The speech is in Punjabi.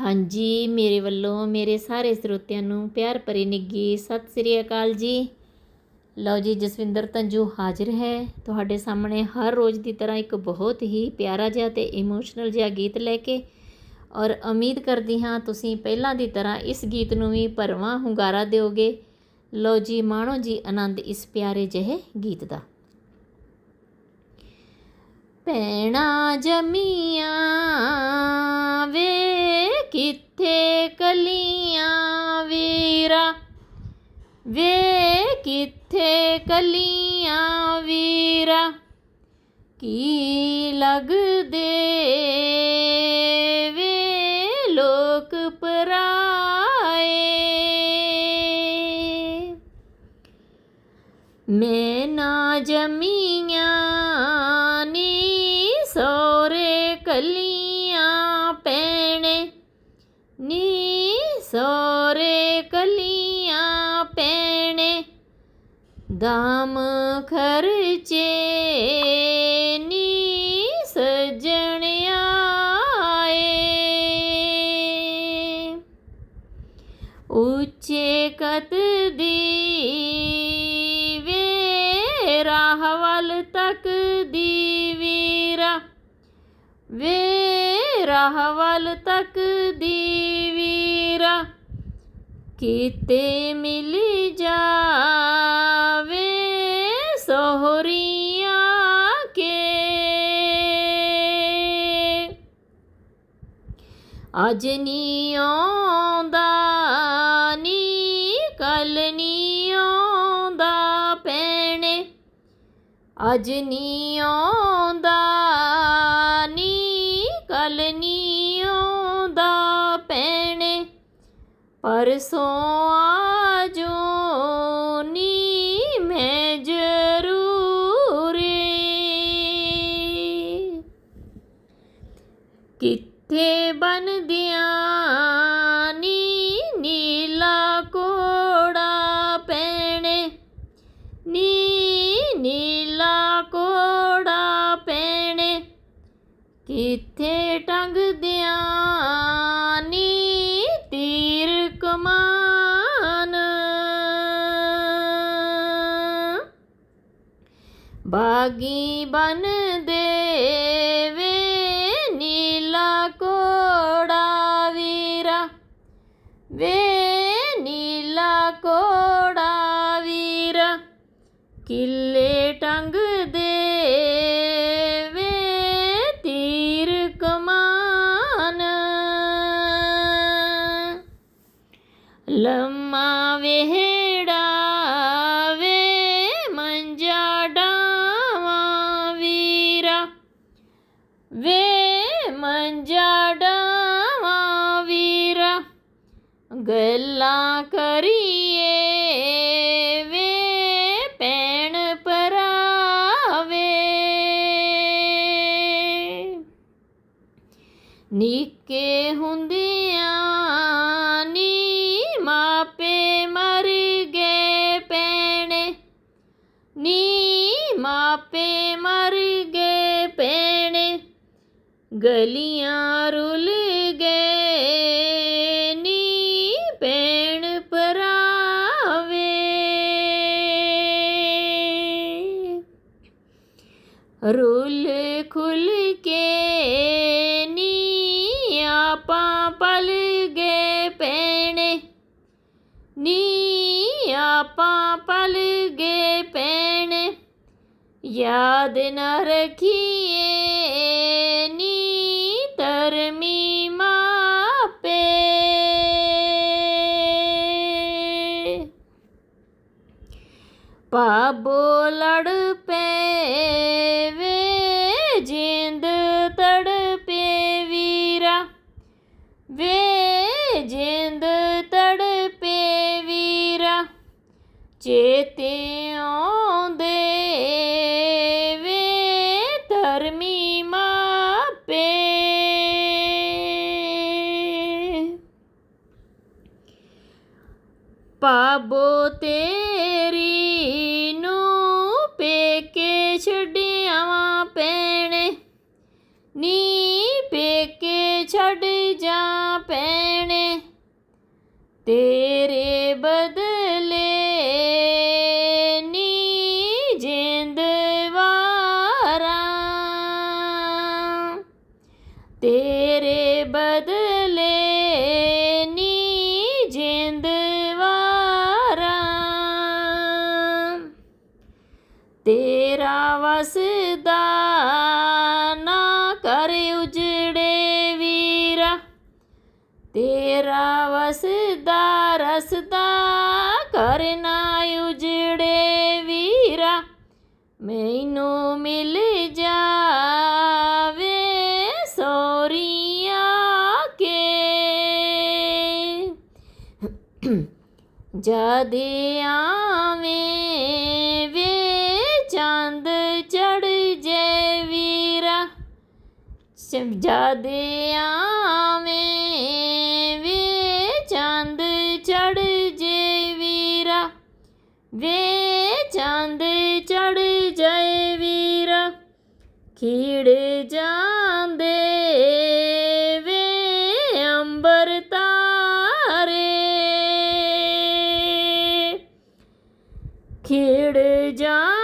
ਹਾਂਜੀ, ਮੇਰੇ ਵੱਲੋਂ, ਮੇਰੇ ਸਾਰੇ ਸਰੋਤਿਆਂ ਨੂੰ ਪਿਆਰ ਭਰੀ ਨਿੱਘੀ ਸਤਿ ਸ੍ਰੀ ਅਕਾਲ ਜੀ। ਲਓ ਜੀ, ਜਸਵਿੰਦਰ ਤੰਜੂ ਹਾਜ਼ਰ ਹੈ। ਤੁਹਾਡੇ ਸਾਹਮਣੇ ਹਰ ਰੋਜ਼ ਦੀ ਤਰ੍ਹਾਂ ਇੱਕ ਬਹੁਤ ਹੀ ਪਿਆਰਾ ਜਿਹਾ ਤੇ ਇਮੋਸ਼ਨਲ ਜਿਹਾ ਗੀਤ ਲੈ ਕੇ ਔਰ ਉਮੀਦ ਕਰਦੀ ਹਾਂ ਤੁਸੀਂ ਪਹਿਲਾਂ ਦੀ ਤਰ੍ਹਾਂ ਇਸ ਗੀਤ ਨੂੰ ਵੀ ਭਰਵਾਂ ਹੁੰਗਾਰਾ ਦਿਓਗੇ। ਲਓ ਜੀ, ਮਾਣੋ ਜੀ, ਆਨੰਦ ਇਸ ਪਿਆਰੇ ਜਿਹੇ ਗੀਤ ਦਾ। ਪੈਣਾ ਜਮੀਆਂ ਕਿੱਥੇ ਕਲੀਆਂ ਵੀਰਾ ਕੀ ਲੱਗਦੇ ਵੇ ਲੋਕ ਪਰਾਏ। ਮੈਂ ਨਾ ਜਮੀਆਂ ਨੀ ਸੋਰੇ ਕਲੀਆਂ ਪੈਣੇ, ਨੀ ਸੋਰੇ ਦਾਮ ਖਰਚੇ ਨੀ ਸਜਣ ਆਏ ਉੱਚੇ ਕਤ ਦੀ ਵੇ ਰਾਹ ਵੱਲ ਤੱਕ ਦੀ ਵੀਰਾ। ਕਿਤੇ ਮਿਲ ਜਾਵੇ ਸੋਹਰੀਆਂ ਕੇ। ਅੱਜ ਨੀ ਆਉਂਦਾ, ਨੀ ਕੱਲ ਨੀ ਆਉਂਦਾ ਪੈਣੇ ਅੱਜ ਨੀ ਆਉਂਦਾ, ਨੀ ਕੱਲ ਨੀ ਪਰਸੋਂ ਆਜੋ ਨੀ ਮੈਂ ਜ਼ਰੂਰ ਕਿੱਥੇ ਬਣਦਿਆਂ ਨੀ ਨੀਲਾ ਕੋੜਾ ਪੈਣੇ? ਨੀ ਨੀਲਾ ਕੋੜਾ ਪੈਣੇ? ਕਿੱਥੇ ਟੰਗਦੇ ભાગી બન દેવે, નીલા કોડા વીરા વે, નીલા કોડા વીરા કિલ્લે ટંગ દેવે, તીર કમાન. લમ્મા વેહે ਗੱਲਾਂ ਕਰੀਏ, ਵੇ ਪੈਣ ਪਰਾਵੇ ਨਿੱਕੇ ਹੁੰਦਿਆਂ ਨੀ ਮਾਪੇ ਮਰ ਗਏ ਪੈਣੇ ਨੀ ਮਾਪੇ ਮਰ ਗਏ ਪੈਣੇ ਗਲੀਆਂ ਰੁਲ ਗਏ ਰੁੱਲ ਖੁੱਲ ਕੇ ਨੀ ਆਪਾਂ ਪਲ ਗਏ ਪੈਣੇ। ਨੀ ਆਪਾਂ ਪਲ ਗਏ ਪੈਣੇ। ਯਾਦ ਨਾ ਰੱਖੀਏ ਨੀ ਤਰਮੀ ਮਾਪੇ ਪਾਬੋ ਲੜ ਚੇਤੇ ਦੇ ਵੇ ਧਰਮੀ ਮਾਪੇ। ਪਾਬੋ ਤੇਰੀ ਨੂੰ ਪੇਕੇ ਛੱਡਿਆਵਾਂ ਪੈਣੇ। ਨੀ ਤੇਰਾ ਵਸਦਾ ਨਾ ਕਰ ਉਜੜੇ ਵੀਰਾ। ਤੇਰਾ ਵਸਦਾ, ਰਸਦਾ ਕਰ ਨਾ ਉਜੜੇ ਵੀਰਾ। ਮੈਨੂੰ ਮਿਲ ਜਾਵੇ ਸੋਰੀਆਂ ਕੇ। ਜਦ ਆਵੇਂ ਸ਼ਮਜਾਦੇ ਆਵੇਂ ਵੇ ਚੰਦ ਚੜ ਜੇ ਵੀਰਾ, ਵੇ ਚੰਦ ਚੜ ਜਾਏ ਵੀਰਾ, ਖੀੜੇ ਜਾਂਦੇ ਵੇ ਅੰਬਰ ਤਾਰੇ। ਖੀੜੇ ਜਾਂ